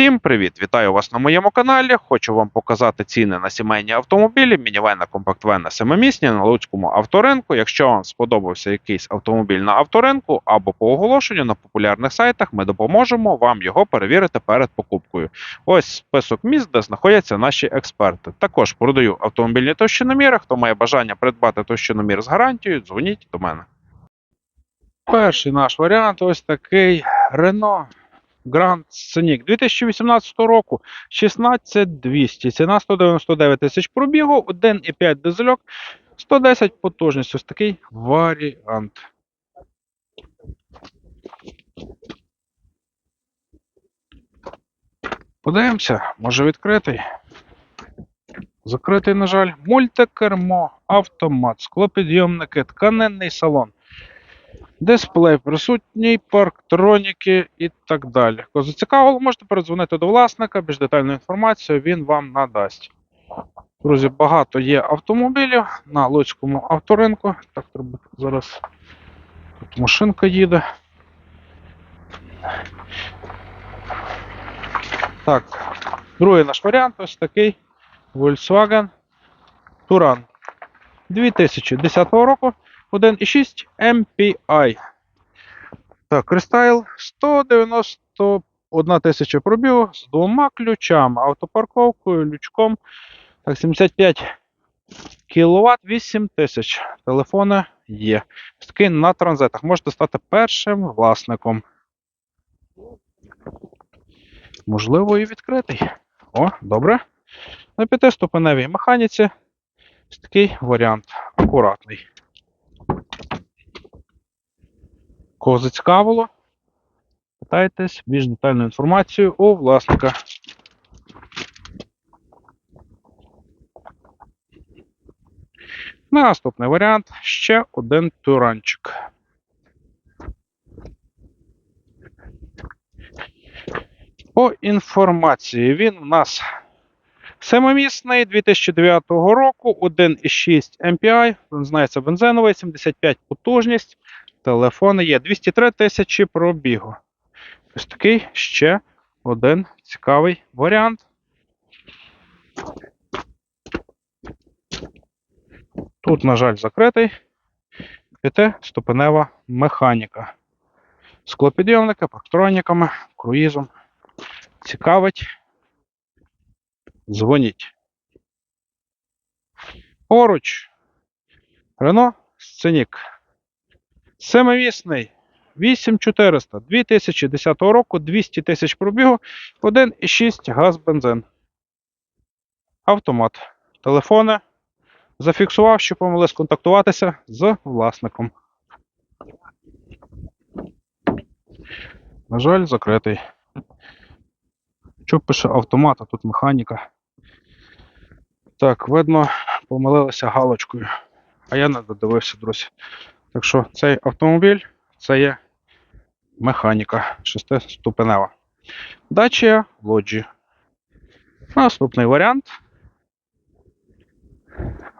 Всім привіт! Вітаю вас на моєму каналі. Хочу вам показати ціни на сімейні автомобілі, мінівена, компактвена, семимісні на Луцькому авторинку. Якщо вам сподобався якийсь автомобіль на авторинку або по оголошенню на популярних сайтах, ми допоможемо вам його перевірити перед покупкою. Ось список міст, де знаходяться наші експерти. Також продаю автомобільні товщиноміри. Хто має бажання придбати товщиномір з гарантією, дзвоніть до мене. Перший наш варіант ось такий Renault Grand Scenic 2018 року 16200. Ціна 199 тисяч пробігу, 1,5 дизельок, 110 потужність. Ось такий варіант. Подивимося, може відкритий. Закритий, на жаль, мультикермо, автомат, склопідйомники, тканинний салон. Дисплей присутній, парктроніки і так далі. Кого зацікавило, можете передзвонити до власника, більш детальну інформацію він вам надасть. Друзі, багато є автомобілів на Луцькому авторинку. Так, треба зараз тут машинка їде. Так, другий наш варіант ось такий Volkswagen Touran 2010 року. 1,6 MPI. Так, рестайл 191 тисяча пробігу з двома ключами, автопарковкою, лючком. Так, 75 кВт, 8 тисяч. Телефони є. Такий на транзитах. Можете стати першим власником. Можливо, і відкритий. О, добре. На п'ятиступеневій механіці. Такий варіант. Акуратний. Кого зацікавило, питайтесь більш детальну інформацію у власника. Наступний варіант ще один туранчик. По інформації він у нас семимісний 2009 року, 1,6 MPI, він знається бензиновий, 75 потужність. Телефони є 203 тисячі пробігу. Ось такий ще один цікавий варіант. Тут, на жаль, закритий п'ятиступенева механіка. Склопідйомники, парктроніками, круїзом. Цікавить. Дзвоніть. Поруч. Рено Сценік. Семимісний 8400 2010 року 200 тисяч пробігу, 1,6 газ бензин. Автомат. Телефони. Зафіксував, що помогли сконтактуватися з власником. На жаль, закритий. Що пише автомат, а тут механіка. Так, видно, помилилися галочкою. А я не додивився, друзі. Так що цей автомобіль це є механіка шестиступенева. Dacia Logi. Наступний варіант.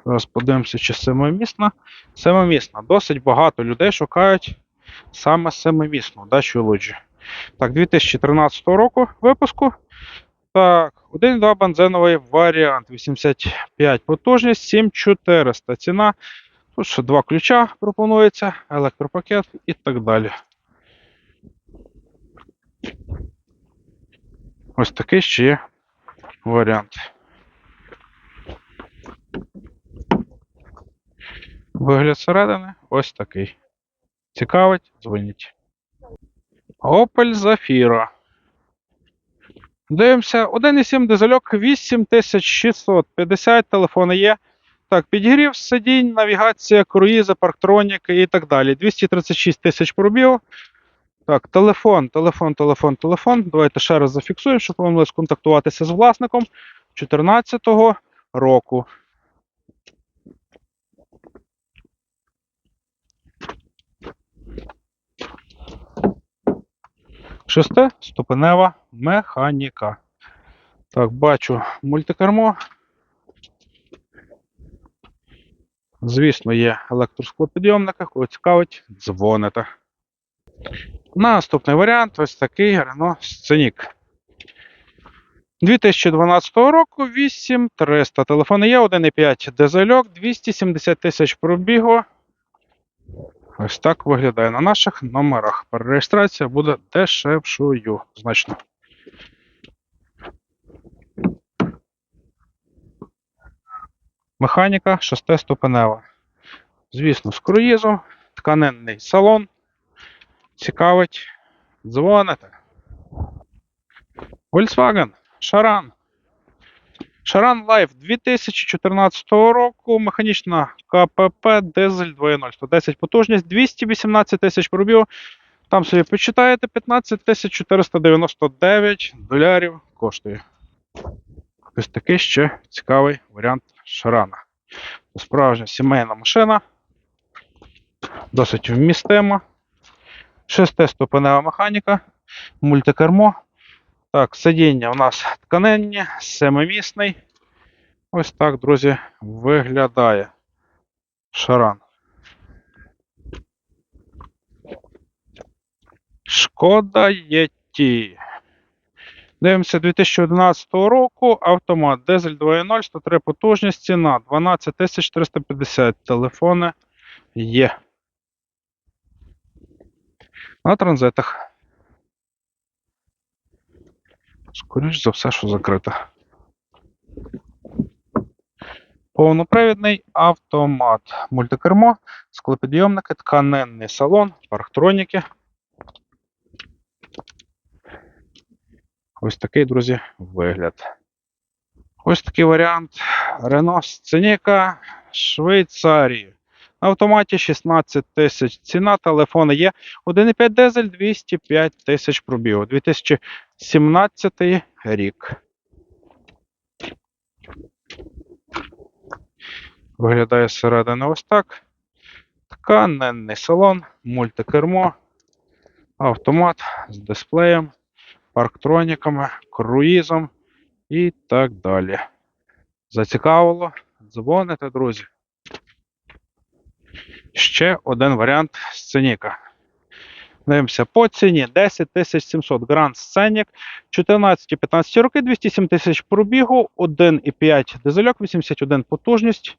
Зараз подивимося, чи семимісна. Семимісна. Досить багато людей шукають саме семимісну Dacia Logi. Так, 2013 року випуску. Так, 1,2 бензиновий варіант. 85 потужність, 7400. Ціна Тут ще два ключа пропонується, електропакет і так далі. Ось такий ще є варіант. Вигляд середини ось такий. Цікавить, дзвоніть. Opel Zafira. Дивимося, 1,7 дизельок 8650, телефони є. Так, підігрів сидінь, навігація, круїзи, парктроніки і так далі. 236 тисяч пробігу. Так, телефон, телефон, телефон, телефон. Давайте ще раз зафіксуємо, щоб ви сконтактуватися з власником 2014 року. Шестиступенева механіка. Так, бачу мультикермо. Звісно, є електросклопідйомника, кого цікавить, дзвоните. Наступний варіант ось такий Renault Scenic. 2012 року 8300. Телефон є 1,5 дизельок, 270 тисяч пробігу. Ось так виглядає на наших номерах. Перереєстрація буде дешевшою значно. Механіка шестиступенева. Звісно, з круїзом, тканинний салон. Цікавить. Дзвоните. Volkswagen, Шаран. Шаран Life 2014 року. Механічна КПП, дизель 2.0, 110 потужність, 218 тисяч пробігу. Там собі почитаєте 15 499 долярів коштує. Ось такий ще цікавий варіант Шарана. Справжня сімейна машина. Досить вмістима. Шестиступенева механіка, мультикермо. Так, сидіння у нас тканинні, семимісний. Ось так, друзі, виглядає шаран. Шкода Єті. Дивимося 2011 року. Автомат дизель 2.0, 103 потужність, ціна 12 350. Телефони є. На транзитах. Скоріш за все, що закрито. Повнопривідний автомат. Мультикермо, склопідйомники, тканинний салон, парктроніки. Ось такий, друзі, вигляд. Ось такий варіант Renault Scenic Швейцарії. На автоматі 16 тисяч. Ціна телефону є 1,5 дизель 205 тисяч пробігу. 2017 рік. Виглядає зсередини ось так. Тканинний салон, мультикермо, автомат з дисплеєм, парктроніками, круїзом і так далі. Зацікавило? Дзвоните, друзі. Ще один варіант сценіка. Дивимося по ціні 10 700 Grand Scenic, 14-15 роки, 207 тисяч пробігу, 1,5 дизельок, 81 потужність.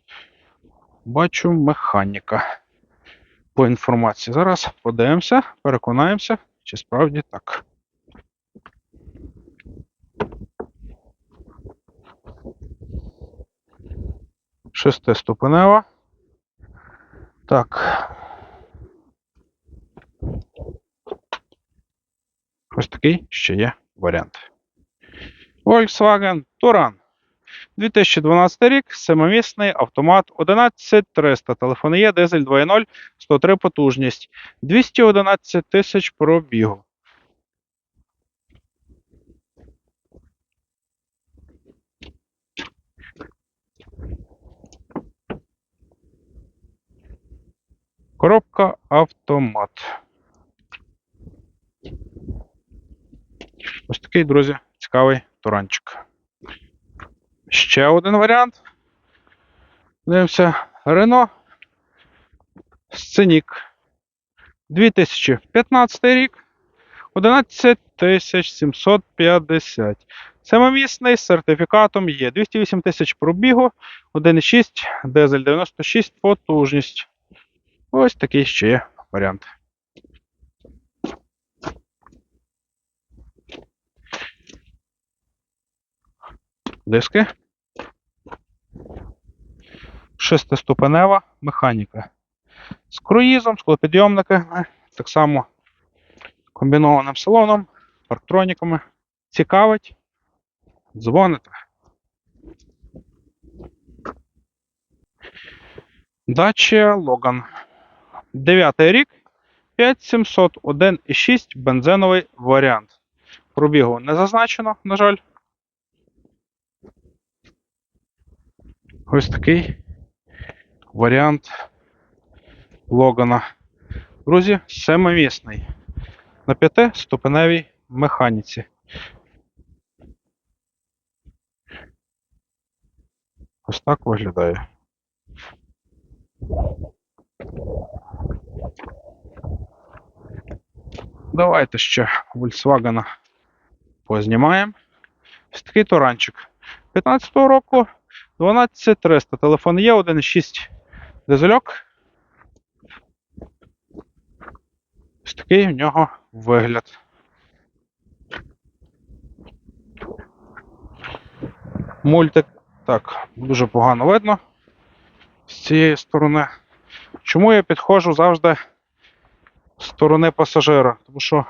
Бачу механіка. По інформації. Зараз подивимося, переконаємося, чи справді так. Шестиступенева. Так. Ось такий ще є варіант. Volkswagen Touran. 2012 рік, семимісний автомат 11300. Телефон є, дизель 2.0, 103 потужність. 211 тисяч пробігу. Коробка автомат. Ось такий, друзі, цікавий туранчик. Ще один варіант. Дивимося. Рено Сценік. 2015 рік. 11 750. Семимісний з сертифікатом є. 208 тисяч пробігу, 1,6, дизель 96 потужність. Ось такий ще є варіант. Диски. Шестиступенева механіка. З круїзом, склопідйомниками, е, так само комбінованим салоном, парктроніками. Цікавить, дзвоните. Дача Логан. 9 рік 5700 1,6 бензиновий варіант. Пробігу не зазначено, на жаль. Ось такий варіант логана. Друзі, семимісний. На 5 ступеневій механіці. Ось так виглядає. Давайте ще Volkswagen познімаємо. Ось такий туранчик. 15-го року 12300. Телефон є 1,6 дизельок. Ось такий в нього вигляд. Мультик. Так, дуже погано видно з цієї сторони. Чому я підходжу завжди сторони пасажира? Тому що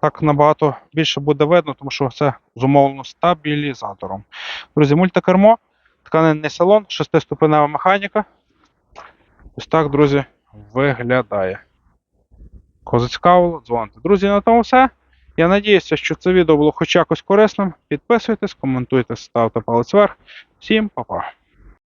так набагато більше буде видно, тому що це зумовлено стабілізатором. Друзі, мультикермо, тканинний салон, шестиступенева механіка. Ось так, друзі, виглядає. Кого зацікавило, дзвоните. Друзі, на тому все. Я надіюся, що це відео було хоч якось корисним. Підписуйтесь, коментуйте, ставте палець вверх. Всім па-па.